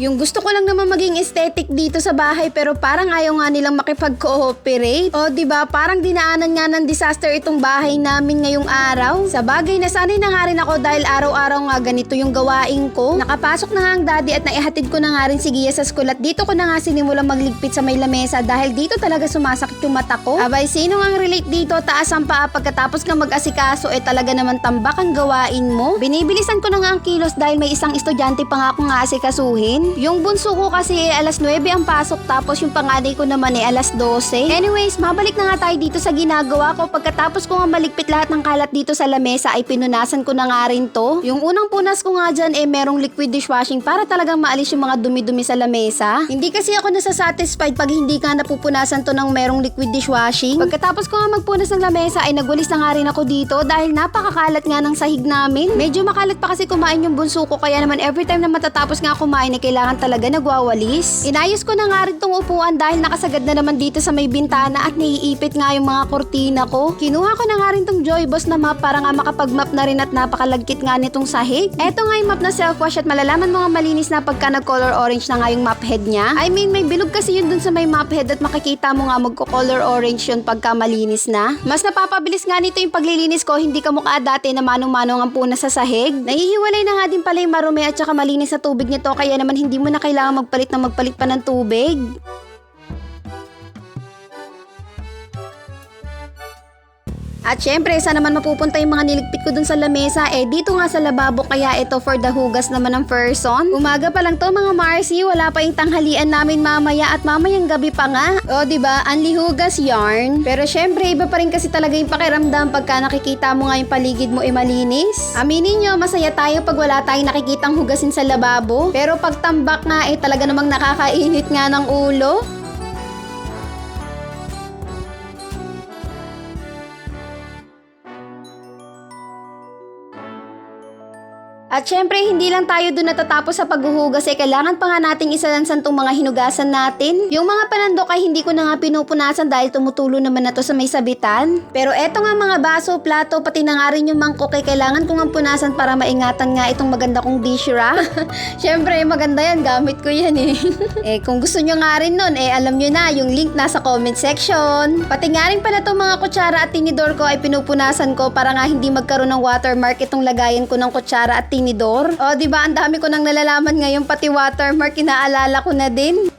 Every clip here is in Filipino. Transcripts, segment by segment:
Yung gusto ko lang naman maging aesthetic dito sa bahay pero parang ayaw nga nilang makipag-cooperate. O ba parang dinaanan nga ng disaster itong bahay namin ngayong araw. Sa bagay nasanay na nga rin ako dahil araw-araw nga ganito yung gawain ko. Nakapasok na nga ang daddy at naihatid ko na nga rin si Gia sa school at dito ko na nga sinimulang magligpit sa may lamesa dahil dito talaga sumasakit yung mata ko. Abay, sino nga relate dito? Taas ang paa pagkatapos ka mag-asikaso eh talaga naman tambak ang gawain mo. Binibilisan ko na nga ang kilos dahil may isang estudyante pa nga akong nga asikasuhin. Yung bunso ko kasi eh, alas 9 ang pasok tapos yung panganay ko naman eh alas 12. Anyways, mabalik na nga tayo dito sa ginagawa ko. Pagkatapos ko nga maligpit lahat ng kalat dito sa lamesa ay pinunasan ko na nga rin to. Yung unang punas ko nga dyan eh merong liquid dishwashing para talagang maalis yung mga dumi-dumi sa lamesa. Hindi kasi ako nasasatisfied pag hindi ka napupunasan to ng merong liquid dishwashing. Pagkatapos ko nga magpunas ng lamesa ay nagwalis na nga rin ako dito dahil napakakalat nga ng sahig namin. Medyo makalat pa kasi kumain yung bunso ko kaya naman every time na matatapos nga kumain ay kailangan talaga nagwawalis. Inayos ko na nga rin tong upuan dahil nakasagad na naman dito sa may bintana at naiipit nga yung mga kortina ko. Kinuha ko na nga rin tong Joy Boss na map para nga makapag-map na rin at napakalagkit nga nitong sahig. Eto nga yung map na self-wash at malalaman mo nga malinis na pagka nag-color orange na nga yung map head niya. I mean, may bilog kasi yun dun sa may map head at makikita mo nga magko-color orange yun pagka malinis na. Mas napapabilis nga nito yung paglilinis ko, hindi ka mukha dati na manong-manong ang puna sa sahig. Nahihiwalay na nga din pala yung marumi at saka malinis na tubig nito kaya naman hindi mo na kailangan magpalit na magpalit pa ng tubig. At syempre, saan naman mapupunta yung mga niligpit ko dun sa lamesa? Eh, dito nga sa lababo, kaya ito for the hugas naman ng person. Umaga pa lang to mga Marcy, wala pa yung tanghalian namin mamaya at mamayang gabi pa nga. O, di ba? Anli hugas yarn. Pero syempre, iba pa rin kasi talaga yung pakiramdam pagka nakikita mo nga yung paligid mo ay malinis. Aminin nyo, masaya tayo pag wala tayong nakikitang hugasin sa lababo. Pero pag tambak nga, eh talaga namang nakakainit nga ng ulo. At syempre, hindi lang tayo dun natatapos sa paghuhugas eh kailangan pa nga nating isalansan tong mga hinugasan natin. Yung mga panandok ay hindi ko na nga pinupunasan dahil tumutulo naman na to sa may sabitan. Pero eto nga mga baso, plato, pati na nga rin yung mangkok eh kailangan ko nga punasan para maingatan nga itong maganda kong dish rack. syempre, maganda yan. Gamit ko yan eh. eh kung gusto nyo nga rin nun, eh alam nyo na, yung link nasa comment section. Pati nga rin pala itong mga kutsara at tinidor ko ay pinupunasan ko para nga hindi magkaroon ng watermark itong lagayan ko ng kutsara at tinidor. O, di ba ang dami ko nang nalalaman ngayon pati watermark inaalala ko na din.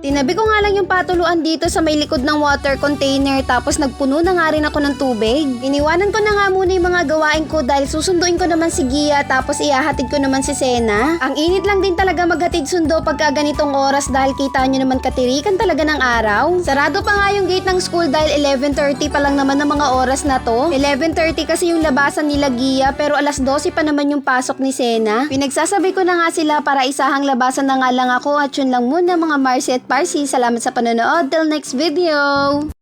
Tinabi ko nga lang yung patuluan dito sa may likod ng water container tapos nagpuno na nga rin ako ng tubig. Iniwanan ko na nga muna yung mga gawain ko dahil susunduin ko naman si Gia tapos ihahatid ko naman si Sena. Ang init lang din talaga maghatid sundo pagka ganitong oras dahil kita nyo naman katirikan talaga ng araw. Sarado pa nga yung gate ng school dahil 11.30 pa lang naman ng mga oras na to. 11.30 kasi yung labasan nila Gia pero alas 12 pa naman yung pasok ni Sena. Pinagsasabi ko na nga sila para isahang labasan na nga lang ako at yun lang muna mga Marcy Parsi. Salamat sa panonood. Till next video!